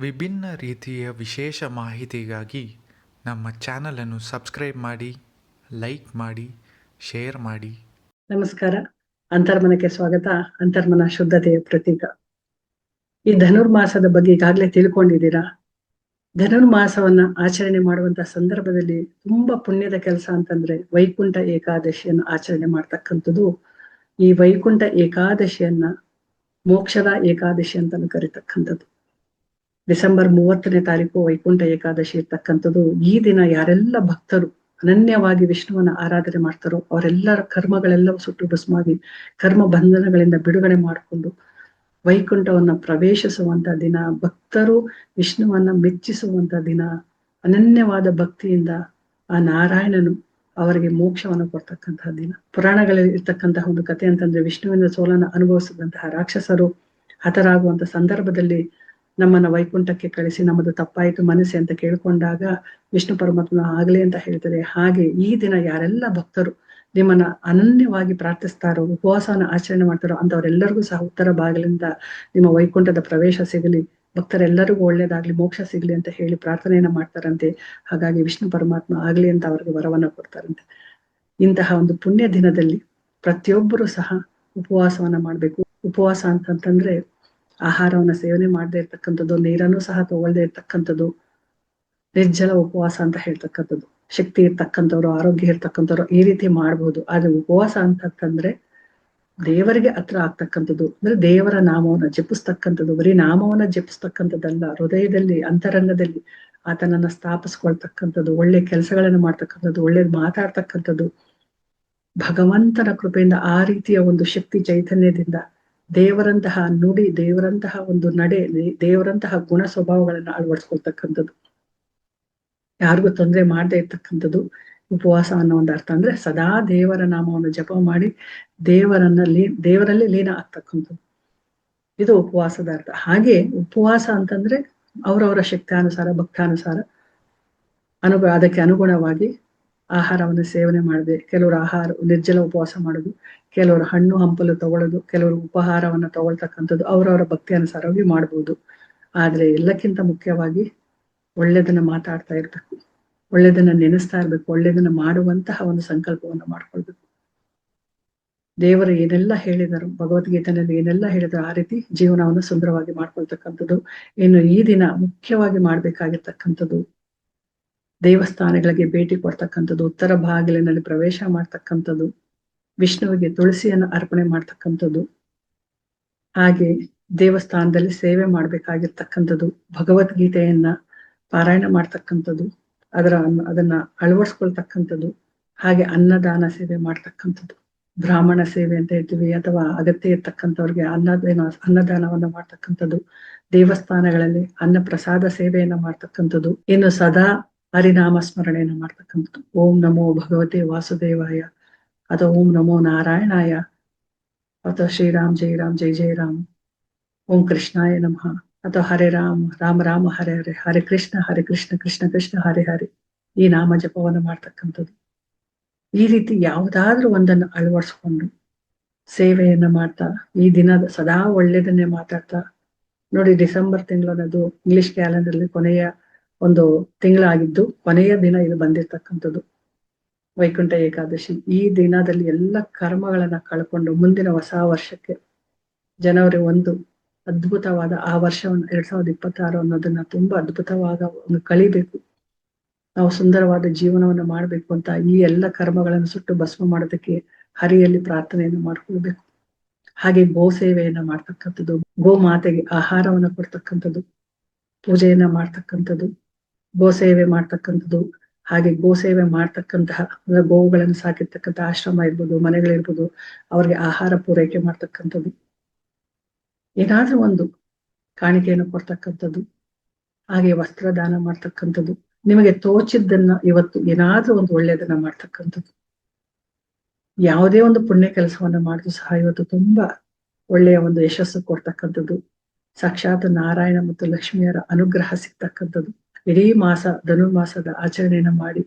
ವಿಭಿನ್ನ ರೀತಿಯ ವಿಶೇಷ ಮಾಹಿತಿಗಾಗಿ ನಮ್ಮ ಚಾನಲನ್ನು ಸಬ್ಸ್ಕ್ರೈಬ್ ಮಾಡಿ, ಲೈಕ್ ಮಾಡಿ, ಶೇರ್ ಮಾಡಿ. ನಮಸ್ಕಾರ. ಅಂತರ್ಮನಕ್ಕೆ ಸ್ವಾಗತ. ಅಂತರ್ಮನ ಶುದ್ಧತೆಯ ಪ್ರತೀಕ. ಈ ಧನುರ್ಮಾಸದ ಬಗ್ಗೆ ಈಗಾಗಲೇ ತಿಳ್ಕೊಂಡಿದ್ದೀರಾ? ಧನುರ್ಮಾಸವನ್ನ ಆಚರಣೆ ಮಾಡುವಂತ ಸಂದರ್ಭದಲ್ಲಿ ತುಂಬಾ ಪುಣ್ಯದ ಕೆಲಸ ಅಂತಂದ್ರೆ ವೈಕುಂಠ ಏಕಾದಶಿಯನ್ನು ಆಚರಣೆ ಮಾಡ್ತಕ್ಕಂಥದ್ದು. ಈ ವೈಕುಂಠ ಏಕಾದಶಿಯನ್ನ ಮೋಕ್ಷದ ಏಕಾದಶಿ ಅಂತಾನು ಕರಿತಕ್ಕಂಥದ್ದು. ಡಿಸೆಂಬರ್ ಮೂವತ್ತನೇ ತಾರೀಕು ವೈಕುಂಠ ಏಕಾದಶಿ ಇರ್ತಕ್ಕಂಥದ್ದು, ಈ ದಿನ ಯಾರೆಲ್ಲ ಭಕ್ತರು, ಅನನ್ಯವಾಗಿ ವಿಷ್ಣುವನ್ನ ಆರಾಧನೆ ಮಾಡ್ತಾರೋ, ಅವರೆಲ್ಲರ ಕರ್ಮಗಳೆಲ್ಲವೂ ಸುಟ್ಟು ಭಸ್ಮಾಗಿ ಕರ್ಮ ಬಂಧನಗಳಿಂದ ಬಿಡುಗಡೆ ಮಾಡಿಕೊಂಡು ವೈಕುಂಠವನ್ನ ಪ್ರವೇಶಿಸುವಂತ ದಿನ, ಭಕ್ತರು ವಿಷ್ಣುವನ್ನ ಮೆಚ್ಚಿಸುವಂತ ದಿನ, ಅನನ್ಯವಾದ ಭಕ್ತಿಯಿಂದ ಆ ನಾರಾಯಣನು ಅವರಿಗೆ ಮೋಕ್ಷವನ್ನು ಕೊಡ್ತಕ್ಕಂತಹ ದಿನ. ಪುರಾಣಗಳಲ್ಲಿ ಇರ್ತಕ್ಕಂತಹ ಒಂದು ಕಥೆ ಅಂತಂದ್ರೆ ವಿಷ್ಣುವಿನ ಸೋಲನ್ನ ಅನುಭವಿಸಿದಂತಹ ರಾಕ್ಷಸರು ಹತರಾಗುವಂತ ಸಂದರ್ಭದಲ್ಲಿ ನಮ್ಮನ್ನ ವೈಕುಂಠಕ್ಕೆ ಕಳಿಸಿ ನಮ್ಮದು ತಪ್ಪಾಯಿತು, ಮನಸ್ಸೆ ಅಂತ ಕೇಳ್ಕೊಂಡಾಗ ವಿಷ್ಣು ಪರಮಾತ್ಮನ ಆಗ್ಲಿ ಅಂತ ಹೇಳ್ತಾರೆ ಹಾಗೆ ಈ ದಿನ ಯಾರೆಲ್ಲ ಭಕ್ತರು ನಿಮ್ಮನ್ನ ಅನನ್ಯವಾಗಿ ಪ್ರಾರ್ಥಿಸ್ತಾರೋ ಉಪವಾಸವನ್ನು ಆಚರಣೆ ಮಾಡ್ತಾರೋ ಅಂತವರೆಲ್ಲರಿಗೂ ಸಹ ಉತ್ತರ ಬಾಗಿಲಿಂದ ನಿಮ್ಮ ವೈಕುಂಠದ ಪ್ರವೇಶ ಸಿಗಲಿ, ಭಕ್ತರೆಲ್ಲರಿಗೂ ಒಳ್ಳೇದಾಗ್ಲಿ, ಮೋಕ್ಷ ಸಿಗ್ಲಿ ಅಂತ ಹೇಳಿ ಪ್ರಾರ್ಥನೆಯನ್ನ ಮಾಡ್ತಾರಂತೆ. ಹಾಗಾಗಿ ವಿಷ್ಣು ಪರಮಾತ್ಮ ಆಗ್ಲಿ ಅಂತ ಅವ್ರಿಗೆ ವರವನ್ನ ಕೊಡ್ತಾರಂತೆ. ಇಂತಹ ಒಂದು ಪುಣ್ಯ ದಿನದಲ್ಲಿ ಪ್ರತಿಯೊಬ್ಬರು ಸಹ ಉಪವಾಸವನ್ನ ಮಾಡ್ಬೇಕು. ಉಪವಾಸ ಅಂತಂತಂದ್ರೆ ಆಹಾರವನ್ನ ಸೇವನೆ ಮಾಡದೇ ಇರ್ತಕ್ಕಂಥದ್ದು, ನೀರನ್ನು ಸಹ ತಗೊಳ್ದೇ ಇರ್ತಕ್ಕಂಥದ್ದು, ನಿರ್ಜಲ ಉಪವಾಸ ಅಂತ ಹೇಳ್ತಕ್ಕಂಥದ್ದು. ಶಕ್ತಿ ಇರ್ತಕ್ಕಂಥವ್ರು, ಆರೋಗ್ಯ ಇರ್ತಕ್ಕಂಥವ್ರು ಈ ರೀತಿ ಮಾಡ್ಬೋದು. ಆದ್ರೆ ಉಪವಾಸ ಅಂತಂದ್ರೆ ದೇವರಿಗೆ ಹತ್ರ ಆಗ್ತಕ್ಕಂಥದ್ದು. ಅಂದ್ರೆ ದೇವರ ನಾಮವನ್ನ ಜಪಿಸ್ತಕ್ಕಂಥದ್ದು. ಬರೀ ನಾಮವನ್ನ ಜಪಿಸ್ತಕ್ಕಂಥದ್ದಲ್ಲ. ಹೃದಯದಲ್ಲಿ, ಅಂತರಂಗದಲ್ಲಿ ಆತನನ್ನ ಸ್ಥಾಪಿಸ್ಕೊಳ್ತಕ್ಕಂಥದ್ದು, ಒಳ್ಳೆ ಕೆಲಸಗಳನ್ನ ಮಾಡ್ತಕ್ಕಂಥದ್ದು, ಒಳ್ಳೇದು ಮಾತಾಡ್ತಕ್ಕಂಥದ್ದು. ಭಗವಂತನ ಕೃಪೆಯಿಂದ ಆ ರೀತಿಯ ಒಂದು ಶಕ್ತಿ ಚೈತನ್ಯದಿಂದ ದೇವರಂತಹ ನುಡಿ, ದೇವರಂತಹ ಒಂದು ನಡೆ ದೇವರಂತಹ ಗುಣ ಸ್ವಭಾವಗಳನ್ನ ಅಳವಡಿಸ್ಕೊಳ್ತಕ್ಕಂಥದ್ದು. ಯಾರಿಗೂ ತೊಂದರೆ ಮಾಡದೇ ಇರ್ತಕ್ಕಂಥದ್ದು ಉಪವಾಸ ಅನ್ನೋ ಒಂದು ಅರ್ಥ. ಅಂದ್ರೆ ಸದಾ ದೇವರ ನಾಮವನ್ನು ಜಪ ಮಾಡಿ ದೇವರನ್ನ ಲೀ ದೇವರಲ್ಲಿ ಲೀನ ಆಗ್ತಕ್ಕಂಥದ್ದು. ಇದು ಉಪವಾಸದ ಅರ್ಥ. ಹಾಗೆ ಉಪವಾಸ ಅಂತಂದ್ರೆ ಅವರವರ ಶಕ್ತಾನುಸಾರ ಭಕ್ತಾನುಸಾರ ಅನುಗ ಅದಕ್ಕೆ ಅನುಗುಣವಾಗಿ ಆಹಾರವನ್ನು ಸೇವನೆ ಮಾಡದೆ ಕೆಲವರು ಆಹಾರ, ನಿರ್ಜಲ ಉಪವಾಸ ಮಾಡೋದು, ಕೆಲವರು ಹಣ್ಣು, ಹಂಪಲು ತಗೊಳ್ಳೋದು ಕೆಲವರು ಉಪಹಾರವನ್ನ ತಗೊಳ್ತಕ್ಕಂಥದ್ದು ಅವರವರ ಭಕ್ತಿ ಅನುಸಾರವಾಗಿ ಮಾಡ್ಬೋದು. ಆದ್ರೆ ಎಲ್ಲಕ್ಕಿಂತ ಮುಖ್ಯವಾಗಿ ಒಳ್ಳೇದನ್ನ ಮಾತಾಡ್ತಾ ಇರ್ಬೇಕು, ಒಳ್ಳೇದನ್ನ ನೆನೆಸ್ತಾ ಇರ್ಬೇಕು, ಒಳ್ಳೇದನ್ನ ಮಾಡುವಂತಹ ಒಂದು ಸಂಕಲ್ಪವನ್ನ ಮಾಡ್ಕೊಳ್ಬೇಕು. ದೇವರು ಏನೆಲ್ಲ ಹೇಳಿದರು ಭಗವದ್ಗೀತೆನಲ್ಲಿ ಏನೆಲ್ಲ ಹೇಳಿದ್ರು, ಆ ರೀತಿ ಜೀವನವನ್ನು ಸುಂದರವಾಗಿ ಮಾಡ್ಕೊಳ್ತಕ್ಕಂಥದ್ದು. ಇನ್ನು ಈ ದಿನ ಮುಖ್ಯವಾಗಿ ಮಾಡ್ಬೇಕಾಗಿರ್ತಕ್ಕಂಥದ್ದು ದೇವಸ್ಥಾನಗಳಿಗೆ ಭೇಟಿ ಕೊಡ್ತಕ್ಕಂಥದ್ದು, ಉತ್ತರ ಬಾಗಿಲಿನಲ್ಲಿ ಪ್ರವೇಶ ಮಾಡ್ತಕ್ಕಂಥದ್ದು, ವಿಷ್ಣುವಿಗೆ ತುಳಸಿಯನ್ನು ಅರ್ಪಣೆ ಮಾಡ್ತಕ್ಕಂಥದ್ದು, ಹಾಗೆ ದೇವಸ್ಥಾನದಲ್ಲಿ ಸೇವೆ ಮಾಡ್ಬೇಕಾಗಿರ್ತಕ್ಕಂಥದ್ದು, ಭಗವದ್ಗೀತೆಯನ್ನ ಪಾರಾಯಣ ಮಾಡ್ತಕ್ಕಂಥದ್ದು, ಅದರ ಅದನ್ನ ಅಳವಡಿಸ್ಕೊಳ್ತಕ್ಕಂಥದ್ದು, ಹಾಗೆ ಅನ್ನದಾನ ಸೇವೆ ಮಾಡ್ತಕ್ಕಂಥದ್ದು, ಬ್ರಾಹ್ಮಣ ಸೇವೆ ಅಂತ ಹೇಳ್ತೀವಿ, ಅಥವಾ ಅಗತ್ಯ ಇರ್ತಕ್ಕಂಥವ್ರಿಗೆ ಅನ್ನದೇನ, ಅನ್ನದಾನವನ್ನ ಮಾಡ್ತಕ್ಕಂಥದ್ದು, ದೇವಸ್ಥಾನಗಳಲ್ಲಿ ಅನ್ನ ಪ್ರಸಾದ ಸೇವೆಯನ್ನ ಮಾಡ್ತಕ್ಕಂಥದ್ದು. ಇನ್ನು ಸದಾ ಹರಿನಾಮ ಸ್ಮರಣೆಯನ್ನು ಮಾಡ್ತಕ್ಕಂಥದ್ದು. ಓಂ ನಮೋ ಭಗವತೆ ವಾಸುದೇವಾಯ. ಅಥವಾ ಓಂ ನಮೋ ನಾರಾಯಣಾಯ. ಅಥವಾ ಶ್ರೀರಾಮ್ ಜೈ ರಾಮ್ ಜೈ ಜೈ ರಾಮ್. ಓಂ ಕೃಷ್ಣಾಯ ನಮಃ. ಅಥವಾ ಹರೇ ರಾಮ್. ರಾಮ ರಾಮ ಹರೆ ಹರೆ. ಹರೆ ಕೃಷ್ಣ ಹರೆ ಕೃಷ್ಣ ಕೃಷ್ಣ ಕೃಷ್ಣ, ಹರೆ ಹರಿ. ಈ ನಾಮ ಜಪವನ್ನು ಮಾಡ್ತಕ್ಕಂಥದ್ದು. ಈ ರೀತಿ ಯಾವುದಾದ್ರೂ ಒಂದನ್ನು ಅಳವಡಿಸ್ಕೊಂಡು ಸೇವೆಯನ್ನ ಮಾಡ್ತಾ, ಈ ದಿನದ ಸದಾ ಒಳ್ಳೇದನ್ನೇ ಮಾತಾಡ್ತಾ, ನೋಡಿ ಡಿಸೆಂಬರ್ ತಿಂಗಳು ಅನ್ನೋದು ಇಂಗ್ಲಿಷ್ ಕ್ಯಾಲೆಂಡರ್ ಕೊನೆಯ ಒಂದು ತಿಂಗಳಾಗಿದ್ದು ಕೊನೆಯ ದಿನ ಇದು ಬಂದಿರ್ತಕ್ಕಂಥದ್ದು. ವೈಕುಂಠ ಏಕಾದಶಿ. ಈ ದಿನದಲ್ಲಿ ಎಲ್ಲ ಕರ್ಮಗಳನ್ನ ಕಳ್ಕೊಂಡು ಮುಂದಿನ ಹೊಸ ವರ್ಷಕ್ಕೆ ಜನವರಿ ಒಂದು ಅದ್ಭುತವಾದ ಆ ವರ್ಷವನ್ನು ಎರಡ್ ಸಾವಿರದ ಇಪ್ಪತ್ತಾರು ಅನ್ನೋದನ್ನ ತುಂಬಾ ಅದ್ಭುತವಾದ ಒಂದು ಕಳಿಬೇಕು. ನಾವು ಸುಂದರವಾದ ಜೀವನವನ್ನು ಮಾಡ್ಬೇಕು ಅಂತ ಈ ಎಲ್ಲ ಕರ್ಮಗಳನ್ನು ಸುಟ್ಟು ಭಸ್ಮ ಮಾಡೋದಕ್ಕೆ ಹರಿಯಲ್ಲಿ ಪ್ರಾರ್ಥನೆಯನ್ನು ಮಾಡ್ಕೊಳ್ಬೇಕು. ಹಾಗೆ ಗೋ ಸೇವೆಯನ್ನ ಮಾಡ್ತಕ್ಕಂಥದ್ದು, ಗೋ ಮಾತೆಗೆ ಆಹಾರವನ್ನು ಕೊಡ್ತಕ್ಕಂಥದ್ದು, ಪೂಜೆಯನ್ನ ಮಾಡ್ತಕ್ಕಂಥದ್ದು. ಗೋ ಸೇವೆ ಮಾಡ್ತಕ್ಕಂಥದ್ದು, ಹಾಗೆ ಗೋ ಸೇವೆ ಮಾಡ್ತಕ್ಕಂತಹ ಅಂದ್ರೆ ಗೋವುಗಳನ್ನು ಸಾಕಿರ್ತಕ್ಕಂಥ ಆಶ್ರಮ ಇರ್ಬೋದು ಮನೆಗಳಿರ್ಬೋದು ಅವ್ರಿಗೆ ಆಹಾರ ಪೂರೈಕೆ ಮಾಡ್ತಕ್ಕಂಥದ್ದು. ಏನಾದ್ರೂ ಒಂದು ಕಾಣಿಕೆಯನ್ನು ಕೊಡ್ತಕ್ಕಂಥದ್ದು, ಹಾಗೆ ವಸ್ತ್ರದಾನ ಮಾಡ್ತಕ್ಕಂಥದ್ದು. ನಿಮಗೆ ತೋಚಿದ್ದನ್ನ ಇವತ್ತು ಏನಾದ್ರೂ ಒಂದು ಒಳ್ಳೇದನ್ನ ಮಾಡ್ತಕ್ಕಂಥದ್ದು. ಯಾವುದೇ ಒಂದು ಪುಣ್ಯ ಕೆಲಸವನ್ನ ಮಾಡಿದ್ರು ಸಹ ಇವತ್ತು ತುಂಬಾ ಒಳ್ಳೆಯ ಒಂದು ಯಶಸ್ಸು ಕೊಡ್ತಕ್ಕಂಥದ್ದು. ಸಾಕ್ಷಾತ್ ನಾರಾಯಣ ಮತ್ತು ಲಕ್ಷ್ಮಿಯರ ಅನುಗ್ರಹ ಸಿಗ್ತಕ್ಕಂಥದ್ದು. ಇಡೀ ಮಾಸ, ಧನುರ್ಮಾಸದ ಆಚರಣೆಯನ್ನ ಮಾಡಿ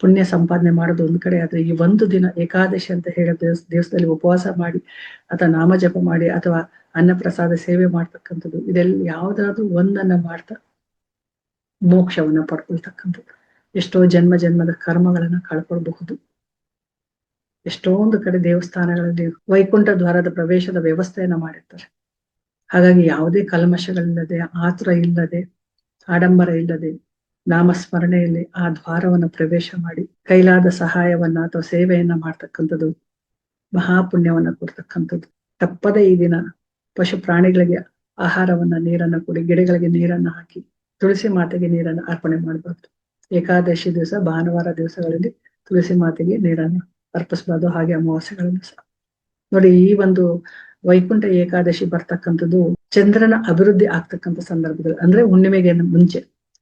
ಪುಣ್ಯ ಸಂಪಾದನೆ ಮಾಡೋದು ಒಂದ್ ಕಡೆ ಆದ್ರೆ ಈ ಒಂದು ದಿನ ಏಕಾದಶಿ ಅಂತ ಹೇಳೋ ದೇವಸ್ ದೇವಸ್ಥಾನದಲ್ಲಿ ಉಪವಾಸ ಮಾಡಿ ಅಥವಾ ನಾಮಜಪ ಮಾಡಿ ಅಥವಾ ಅನ್ನಪ್ರಸಾದ ಸೇವೆ ಮಾಡ್ತಕ್ಕಂಥದ್ದು, ಇದೆಲ್ಲ ಯಾವ್ದಾದ್ರು ಒಂದನ್ನ ಮಾಡ್ತಾ ಮೋಕ್ಷವನ್ನ ಪಡ್ಕೊಳ್ತಕ್ಕಂಥದ್ದು. ಎಷ್ಟೋ ಜನ್ಮ ಜನ್ಮದ ಕರ್ಮಗಳನ್ನ ಕಳ್ಕೊಳ್ಬಹುದು. ಎಷ್ಟೊಂದು ಕಡೆ ದೇವಸ್ಥಾನಗಳಲ್ಲಿ ವೈಕುಂಠ ದ್ವಾರದ ಪ್ರವೇಶದ ವ್ಯವಸ್ಥೆಯನ್ನ ಮಾಡಿರ್ತಾರೆ. ಹಾಗಾಗಿ ಯಾವುದೇ ಕಲ್ಮಶಗಳಿಲ್ಲದೆ, ಆತುರ ಇಲ್ಲದೆ ಆಡಂಬರ ಇಲ್ಲದೆ ನಾಮಸ್ಮರಣೆಯಲ್ಲಿ ಆ ದ್ವಾರವನ್ನು ಪ್ರವೇಶ ಮಾಡಿ ಕೈಲಾದ ಸಹಾಯವನ್ನ ಅಥವಾ ಸೇವೆಯನ್ನ ಮಾಡ್ತಕ್ಕಂಥದ್ದು, ಮಹಾಪುಣ್ಯವನ್ನ ಕೊಡ್ತಕ್ಕಂಥದ್ದು. ತಪ್ಪದೇ ಈ ದಿನ ಪಶು ಪ್ರಾಣಿಗಳಿಗೆ ಆಹಾರವನ್ನ, ನೀರನ್ನ ಕೊಡಿ, ಗಿಡಗಳಿಗೆ ನೀರನ್ನ ಹಾಕಿ, ತುಳಸಿ ಮಾತೆಗೆ ನೀರನ್ನ ಅರ್ಪಣೆ ಮಾಡಬಾರ್ದು. ಏಕಾದಶಿ ದಿವಸ, ಭಾನುವಾರ ದಿವಸಗಳಲ್ಲಿ ತುಳಸಿ ಮಾತೆಗೆ ನೀರನ್ನ ಅರ್ಪಿಸಬಾರ್ದು. ಹಾಗೆ ಅಮಾವಾಸ್ಯೆಗಳನ್ನು ಸಹ. ನೋಡಿ ಈ ಒಂದು ವೈಕುಂಠ ಏಕಾದಶಿ ಬರ್ತಕ್ಕಂಥದ್ದು ಚಂದ್ರನ ಅಭಿವೃದ್ಧಿ ಆಗ್ತಕ್ಕಂಥ ಸಂದರ್ಭದಲ್ಲಿ, ಅಂದ್ರೆ ಹುಣ್ಣಿಮೆಗೆ ಮುಂಚೆ.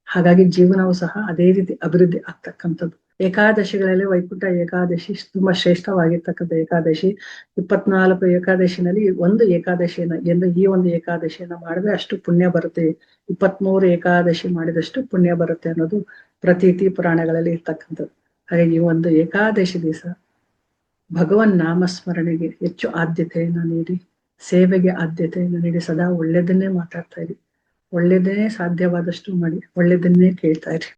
ಹಾಗಾಗಿ ಜೀವನವು ಸಹ ಅದೇ ರೀತಿ ಅಭಿವೃದ್ಧಿ ಆಗ್ತಕ್ಕಂಥದ್ದು. ಏಕಾದಶಿಗಳಲ್ಲಿ ವೈಕುಂಠ ಏಕಾದಶಿ ತುಂಬಾ ಶ್ರೇಷ್ಠವಾಗಿರ್ತಕ್ಕಂಥ ಏಕಾದಶಿ. ಇಪ್ಪತ್ನಾಲ್ಕು ಏಕಾದಶಿನಲ್ಲಿ ಒಂದು ಏಕಾದಶಿಯನ್ನ, ಎಂದು ಈ ಒಂದು ಏಕಾದಶಿಯನ್ನ ಮಾಡಿದ್ರೆ ಅಷ್ಟು ಪುಣ್ಯ ಬರುತ್ತೆ. ಇಪ್ಪತ್ಮೂರು ಏಕಾದಶಿ ಮಾಡಿದಷ್ಟು ಪುಣ್ಯ ಬರುತ್ತೆ ಅನ್ನೋದು ಪ್ರತೀತಿ ಪುರಾಣಗಳಲ್ಲಿ ಇರ್ತಕ್ಕಂಥದ್ದು. ಹಾಗೆ ಈ ಒಂದು ಏಕಾದಶಿ ದಿವಸ ಭಗವನ್ ನಾಮಸ್ಮರಣೆಗೆ ಹೆಚ್ಚು ಆದ್ಯತೆಯನ್ನ ನೀಡಿ. ಸೇವೆಗೆ ಆದ್ಯತೆಯನ್ನು ನೀಡಿ ಸದಾ ಒಳ್ಳೆಯದನ್ನೇ ಮಾತಾಡ್ತಾ ಇರಿ. ಒಳ್ಳೆಯದೇ ಸಾಧ್ಯವಾದಷ್ಟು ಮಾಡಿ ಒಳ್ಳೆಯದನ್ನೇ ಕೇಳ್ತಾ ಇರಿ.